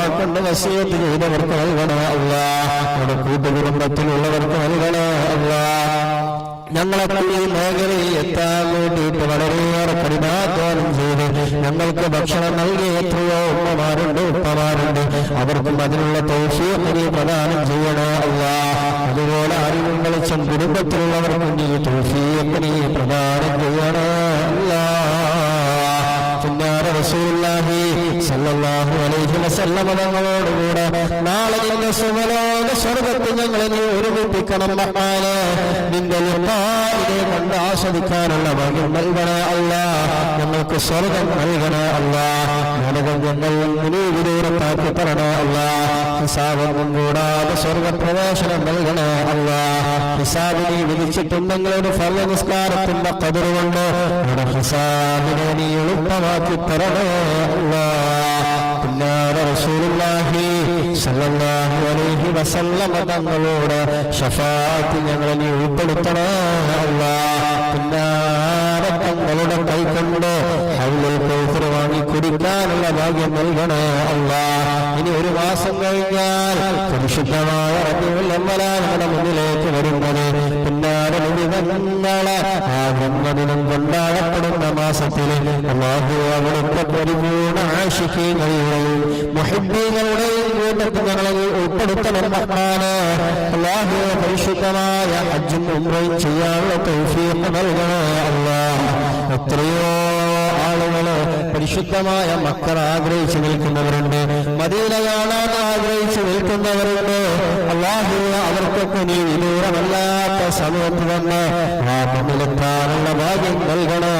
കൊണ്ട് വസീയത്ത് ചെയ്തവർക്ക് നൽകണേ അല്ല. നമ്മുടെ കൂട്ടുകുടുംബത്തിലുള്ളവർക്ക് നൽകണേ അല്ല. ഞങ്ങളൊക്കെ ഈ മേഖലയിൽ എത്താൻ വേണ്ടിയിട്ട് വളരെയേറെ കഠിനാധ്വാനം ചെയ്ത് ഞങ്ങൾക്ക് ഭക്ഷണം നൽകിയ എത്രയോ ഉമ്മമാരുണ്ട് ഉപ്പമാരുണ്ട്. അവർക്കും അതിനുള്ള തൗഫീഖ് നീ പ്രദാനം ചെയ്യണേ അല്ല. അതുപോലെ അറിവും വെളിച്ചം കുടുംബത്തിലുള്ളവർക്കും നീ തൗഫീഖ് നീ പ്രദാനം ചെയ്യണേ അല്ല. പുന്നാര റസൂലുള്ളാഹി സല്ലല്ലാഹു അലൈഹി വസല്ലമ തങ്ങളോടുകൂടെ നാളെ നിന്റെ സുമലോക സ്വർഗത്തിൽ ഞങ്ങളെ നീ ഒരുമിപ്പിക്കണം മഹാനെ. നിന്റെ ലിഖാഇനെ കണ്ട് ആസ്വദിക്കാനുള്ള ഭാഗ്യം നൽകണേ അല്ല. ഞങ്ങൾക്ക് സ്വർഗം നൽകണേ അല്ല. നരകം ഞങ്ങൾ മുനീവിദൂരത്താക്കി തരണേ അല്ല. ഹിസാബൊന്നും കൂടാതെ സ്വർഗപ്രവേശനം നൽകണേ അല്ല. ഹിസാബിനെ വിധിച്ചിട്ടുണ്ടെങ്കിൽ ഒരു ഫല നിസ്കാരത്തിന്റെ കതിറുകൊണ്ട് ഹിസാബിനെ നീ എളുപ്പമാക്കി തരണേ അല്ലാ. സല്ലല്ലാഹു അലൈഹി വസല്ലമ തങ്ങളോട് ഷഫാഅത്ത് ഞങ്ങളെ നീ ഉൾപ്പെടുത്തണേ. അല്ലാ പിന്നാരെ തങ്ങളുടെ കൈകൊണ്ട് ഹൗലുൽ കൗസർ വാങ്ങി കുടിക്കാനുള്ള ഭാഗ്യം നൽകണേ. അല്ലാഹ് ഇനി ഒരു മാസം കഴിഞ്ഞാൽ പരിശുദ്ധമായ നമ്മുടെ മുന്നിലേക്ക് ബ്രഹ്മദിനം കൊണ്ടാടപ്പെടുന്ന അള്ളാഹു അവിടുത്തെ പരിപൂർണ ആശിക്കുകയും മുഹിബീങ്ങളുടെയും കൂട്ടത്തിൽ ഞങ്ങളെ ഉൾപ്പെടുത്തണം മഹാന് പരിശുദ്ധമായ അജ്ജും ഉംറയും ചെയ്യാനുള്ള തൗഫീഖ് നൽകണേ അല്ല. എത്രയോ ആളുകൾ പരിശുദ്ധമായ മക്കൾ ആഗ്രഹിച്ചു നിൽക്കുന്നവരുണ്ട് മദീന കാണാൻ ആഗ്രഹിച്ചു നിൽക്കുന്നവരുണ്ട്. അള്ളാഹു അവർക്കൊക്കെ നീ വിദൂരമല്ലാത്ത സമയത്ത് തന്നെ ആ മുന്നിലെത്താനുള്ള ഭാഗ്യം നൽകണേ.